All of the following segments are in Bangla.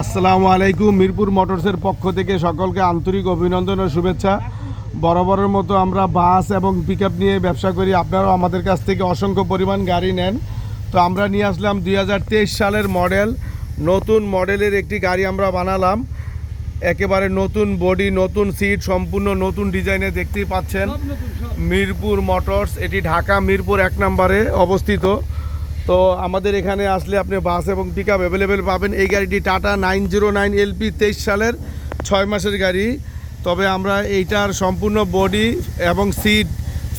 আসসালামু আলাইকুম। মিরপুর মোটরসের পক্ষ থেকে সকলকে আন্তরিক অভিনন্দন ও শুভেচ্ছা। বরাবরের মতো আমরা বাস এবং পিক নিয়ে ব্যবসা করি। আপনারাও আমাদের কাছ থেকে অসংখ্য পরিমাণ গাড়ি নেন। তো আমরা নিয়ে আসলাম দুই হাজার তেইশ সালের মডেল। নতুন মডেলের একটি গাড়ি আমরা বানালাম। একেবারে নতুন বডি নতুন সিট সম্পূর্ণ নতুন ডিজাইনে দেখতেই পাচ্ছেন। মিরপুর মোটরস, এটি ঢাকা মিরপুর এক নম্বরে অবস্থিত। তো আমাদের এখানে আসলে আপনি বাস এবং পিক আপ অ্যাভেলেবেল পাবেন। এই গাড়িটি Tata nine zero nine LP তেইশ সালের ছয় মাসের গাড়ি। তবে আমরা এইটার সম্পূর্ণ বডি এবং সিট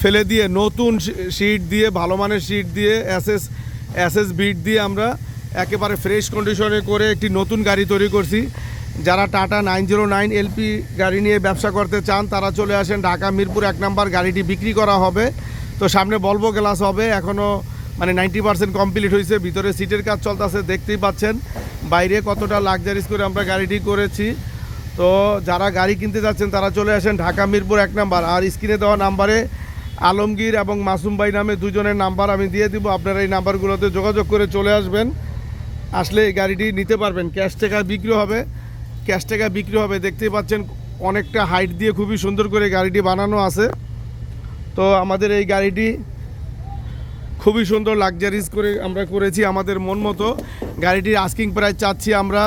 ফেলে দিয়ে, নতুন সিট দিয়ে, ভালো মানের সিট দিয়ে এসএস এসএস বিট দিয়ে আমরা একেবারে ফ্রেশ কন্ডিশনে করে একটি নতুন গাড়ি তৈরি করছি। যারা Tata nine zero nine LP গাড়ি নিয়ে ব্যবসা করতে চান, তারা চলে আসেন ঢাকা মিরপুর এক নাম্বার গাড়িটি বিক্রি করা হবে। তো সামনে বলব গ্লাস হবে। এখনও মানে নাইনটি পার্সেন্ট কমপ্লিট হয়েছে ভিতরে সিটের কাজ চলতেছে, দেখতেই পাচ্ছেন। বাইরে কতটা লাক্সারিস করে আমরা গাড়িটি করেছি। তো যারা গাড়ি কিনতে যাচ্ছেন, তারা চলে আসেন ঢাকা মিরপুর এক নাম্বার। আর স্ক্রিনে দেওয়া নাম্বারে আলমগীর এবং মাসুম ভাই নামে দুজনের নাম্বার আমি দিয়ে দিব। আপনারা এই নাম্বারগুলোতে যোগাযোগ করে চলে আসবেন। আসলে এই গাড়িটি নিতে পারবেন। ক্যাশ টাকা বিক্রি হবে। ক্যাশ টাকা বিক্রি হবে। দেখতেই পাচ্ছেন অনেকটা হাইট দিয়ে খুবই সুন্দর করে গাড়িটি বানানো আছে। তো আমাদের এই গাড়িটি খুবই সুন্দর লাক্সারিজ করে আমরা করেছি আমাদের মন মতো। গাড়িটির আস্কিং প্রাইস চাচ্ছি আমরা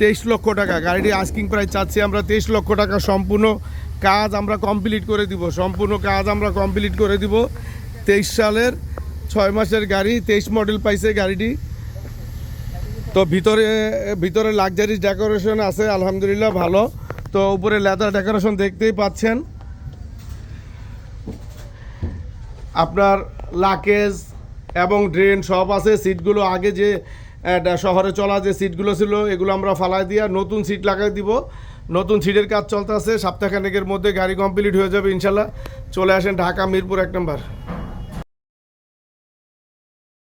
তেইশ লক্ষ টাকা। গাড়িটির আস্কিং প্রাইস চাচ্ছি আমরা তেইশ লক্ষ টাকা। সম্পূর্ণ কাজ আমরা কমপ্লিট করে দিব। সম্পূর্ণ কাজ আমরা কমপ্লিট করে দিব। তেইশ সালের ছয় মাসের গাড়ি, তেইশ মডেল পাইছে গাড়িটি। তো ভিতরে ভিতরে লাক্সারিজ ডেকোরেশন আছে, আলহামদুলিল্লাহ ভালো। তো উপরে লেদার ডেকোরেশন দেখতেই পাচ্ছেন। আপনার লাকেজ এবং ড্রেন সব আছে। সিটগুলো আগে যে শহরে চলা যে সিটগুলো ছিল, এগুলো আমরা ফালাই দিয়ে নতুন সিট লাগাই দিব। নতুন সিটের কাজ চলতে আছে সপ্তাহখানেকের মধ্যে গাড়ি কমপ্লিট হয়ে যাবে ইনশাল্লাহ। চলে আসেন ঢাকা মিরপুর এক নম্বর।